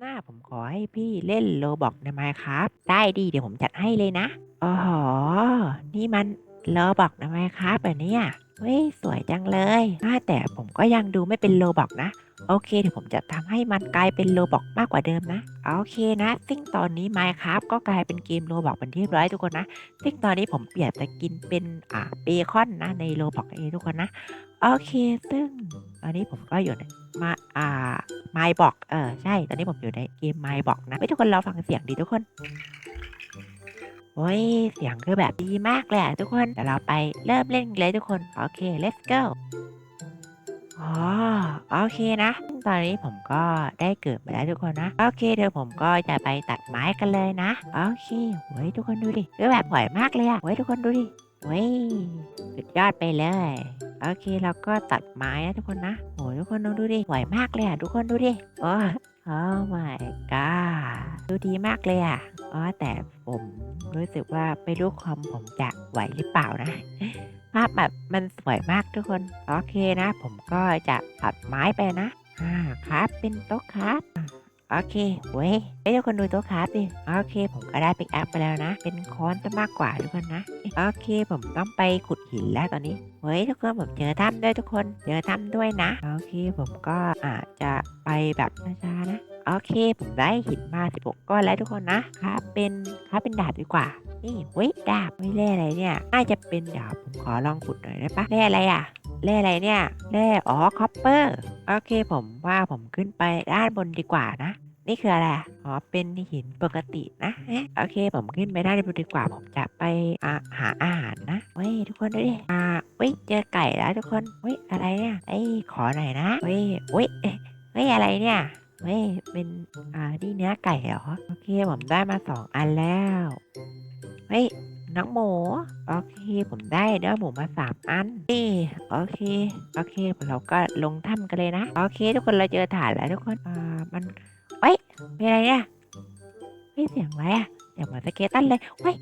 หน้าผมขอให้พี่เล่นโลบอกในไหมครับ ได้ดีเดี๋ยวผมจัดให้เลยนะอ๋อนี่มันโลบอกในไหมครับแบบนี้เฮ้ยสวยจังเลยว่แต่ผมก็ยังดูไม่เป็นโลบอกนะ โอเคเดี๋ยวผมจะทำให้มันกลายเป็นโลบอกมากกว่าเดิมนะ โอเคนะ ซึ่งตอนนี้ Minecraft ก็กลายเป็นเกมโลบอกเป็นที่เรียบร้อยทุกคนนะ ซึ่งตอนนี้ผมเปลี่ยนสกินเป็นอ่าเบคอนนะในโลบอกเองทุกคนนะ โอเคซึ่ง ตอนนี้ผมก็อยู่ในมาอ่า My b o x เออใช่ ตอนนี้ผมอยู่ในเกม My b o x นะเฮ้ยทุกคนเราฟังเสียงดีทุกคนโอ้ย เสียงคือแบบดีมากเลยอะทุกคนเดี๋ยวเราไปเริ่มเล่นเลยทุกคน โอเค let's go อ๋อโอเคนะ ตอนนี้ผมก็ได้เกิดมาแล้วทุกคนนะ โอเคเดี๋ยวผมก็จะไปตัดไม้กันเลยนะ โอเคโว้ยทุกคนดูดิคือแบบสวยมากเลยอะโว้ยทุกคนดูดิโว้ยสุดยอดไปเลย โอเคเราก็ตัดไม้นะทุกคนนะโอ้ทุกคนลองดูดิสวยมากเลยอะทุกคนดูดิโอ้โอ้ my god ดูดีมากเลยอะอ๋อแต่ผมรู้สึกว่าไม่รู้คอมผมจะไหวหรือเปล่านะภาพแบบมันสวยมากทุกคน โอเคนะ ผมก็จะตัดไม้ไปนะอ่าครับเป็นโต๊ะครับอะ โอเคเว้ยเฮ้ทุกคนดูต๊ะครับดิโอเค ผมก็ได้ปิกอัพไปแล้วนะ เป็นค้อนจะมากกว่าทุกคนนะ โอเค ผมต้องไปขุดหินแล้วตอนนี้เฮ้ยทุกคนผมเจอถ้ำด้วยทุกคนเจอถ้ำด้วยนะ โอเคผมก็อาจจะไปแบบช้าๆนะโอเค ผมได้หินมา16ก้อนแล้วทุกคนนะครับเป็นครับเป็นดาบดีกว่า นี่เว้ยดาบไม่แร่อะไรเนี่ย น่าจะเป็นดาบผมขอลองขุดหน่อยได้ปะแร่อะไรอะ แร่อะไรเนี่ยแร่อ๋อคอปเปอร์โอเคผมว่าผมขึ้นไปด้านบนดีกว่านะ นี่คืออะไรอ๋อเป็นหินปกตินะเอ๊ะโอเค ผมขึ้นไปด้านบนดีกว่า ผมจะไปหาอาหารนะเว้ยทุกคนดูดิอ่าเว้ยเจอไก่แล้วทุกคนเว้ยอะไรเนี่ยเอ้ยขอหน่อยนะเว้ยเว้ยเอ๊ะเฮ้ยอะไรเนี่ยเว้ยเป็นอ่านี่เนื้อไก่เหรอโอเคผมได้มาสองอันแล้วเฮ้ย น้องหมู โอเค ผมได้เนื้อหมูมาสามอัน นี่ โอเค โอเค เราก็ลงถ้ำกันเลยนะ โอเค ทุกคนเราเจอฐานแล้วทุกคนอ่ามันเฮ้ยมีอะไรเนี่ยเฮ้ยเสียงอะไรอะเสียงเหมือนสเกตันเลยเฮ้ย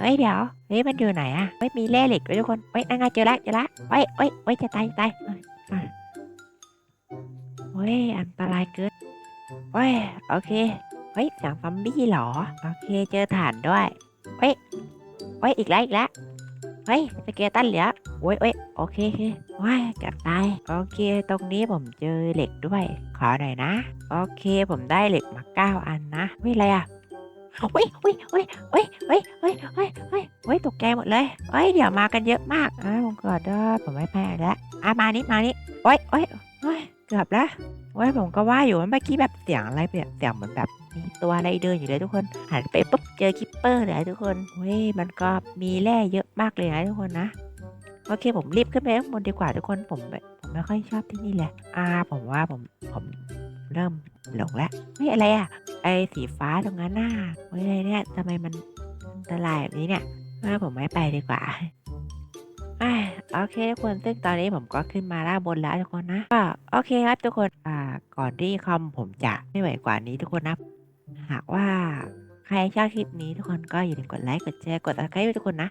เฮ้ยเดี๋ยวเฮ้ยมันอยู่ไหนอะเฮ้ยมีแร่เหล็กด้วยทุกคนเฮ้ยนั่งไงเจอละเจอละเฮ้ยเฮ้ยเฮ้ยจะตายจะตายเฮ้ยอะเฮ้ยอันตรายเกินเฮ้ยโอเคเฮ้ยเสียงซอมบี้เหรอ โอเคเจอฐานด้วยเฮ้ย เฮ้ยอีกแล้วอีกแล้วเฮ้ยสเกตันเหลือโอ้ยโอ้ยโอเคโอเคว้ายเกับตายโอเค ตรงนี้ผมเจอเหล็กด้วย ขอหน่อยนะ โอเคผมได้เหล็กมาเก้าอันนะเฮ้ยอะไรอะเฮ้ยเฮ้ยเฮ้ยเฮ้ยเฮ้ยเฮ้ยเฮ้ยเฮ้ยเฮ้ยตกใจหมดเลยเฮ้ยเดี๋ยวมากันเยอะมากอ่าผมกอดด้วยผมไม่แพ้แล้วอะมานี่มานี่โอ้ยโอ้ยโอ้ยเกือบแล้ว โอ้ยผมก็ว่าอยู่ว่าเมื่อกี้แบบเสียงอะไรแบบเสียงเหมือนแบบมีตัวอะไรเดินอยู่เลยทุกคนหันไปปุ๊บเจอคิปเปอร์เลยทุกคนเฮ้ยมันก็มีแร่เยอะมากเลยนะทุกคนนะโอเคผมรีบขึ้นไปข้างบนดีกว่าทุกคนผมแบบผมไม่ค่อยชอบที่นี่แหละอ่าผมว่าผมผมเริ่มหลงแล้วเฮ้ยอะไรอะไอสีฟ้าตรงนั้นน่ะเฮ้ยอะไรเนี่ยทำไมมันอันตรายแบบนี้เนี่ยเออผมไม่ไปดีกว่า อ่าโอเคทุกคนซึ่งตอนนี้ผมก็ขึ้นมาล่าบนแล้วทุกคนนะก็โอเคครับทุกคนอ่าก่อนที่คอมผมจะไม่ไหวกว่านี้ทุกคนนะ หากว่าใครชอบคลิปนี้ทุกคนก็อย่าลืมกดไลค์กดแชร์กดติดตามให้ทุกคนนะ